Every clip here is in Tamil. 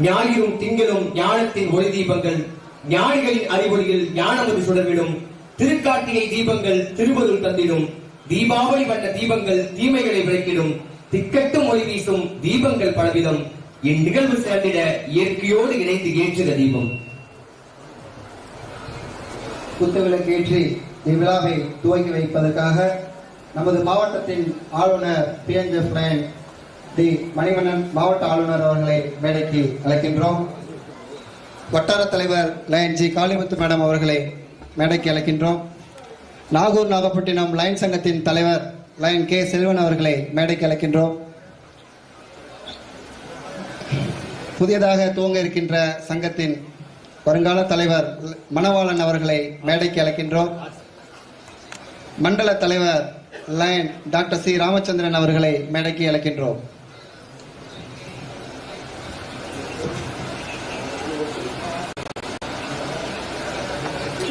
ஞாயிறும் திங்களும் ஞானத்தின் ஒளி தீபங்கள். ஞானிகளின் அறிவொளியில் ஞானமது சுடர்விடும். திருக்காட்டியை தீபங்கள் திருவருள் தந்திடும். தீபாவளி வண்ண தீபங்கள் தீமைகளை விளக்கிடும். திக்கட்டும் ஒளி வீசும் தீபங்கள் பலவிதம் இந்நிகழ்வு சேர்ந்திட இயற்கையோடு இணைந்து ஏற்றுக தீபம். குத்துவிளக்கேற்றி இவ்விழாவை துவங்கி வைப்பதற்காக நமது மாவட்டத்தின் ஆளுநர் P N T D Manivannan மாவட்ட ஆளுநர் அவர்களை மேடைக்கு அழைக்கின்றோம். வட்டார தலைவர் லயன் ஜி காளிமுத்து மேடம் அவர்களை மேடைக்கு அழைக்கின்றோம். நாகூர் நாகப்பட்டினம் லயன் சங்கத்தின் தலைவர் லயன் கே செல்வன் அவர்களை மேடைக்கு அழைக்கின்றோம். புதியதாக துவங்க இருக்கின்ற சங்கத்தின் வருங்கால தலைவர் மணவாளன் அவர்களை மேடைக்கு அழைக்கின்றோம். மண்டல தலைவர் லயன் டாக்டர் சி ராமச்சந்திரன் அவர்களை மேடைக்கு அழைக்கின்றோம்.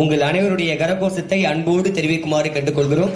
உங்கள் அனைவருடைய கரகோஷத்தை அன்போடு தெரிவிக்குமாறு கேட்டுக்கொள்கிறோம்.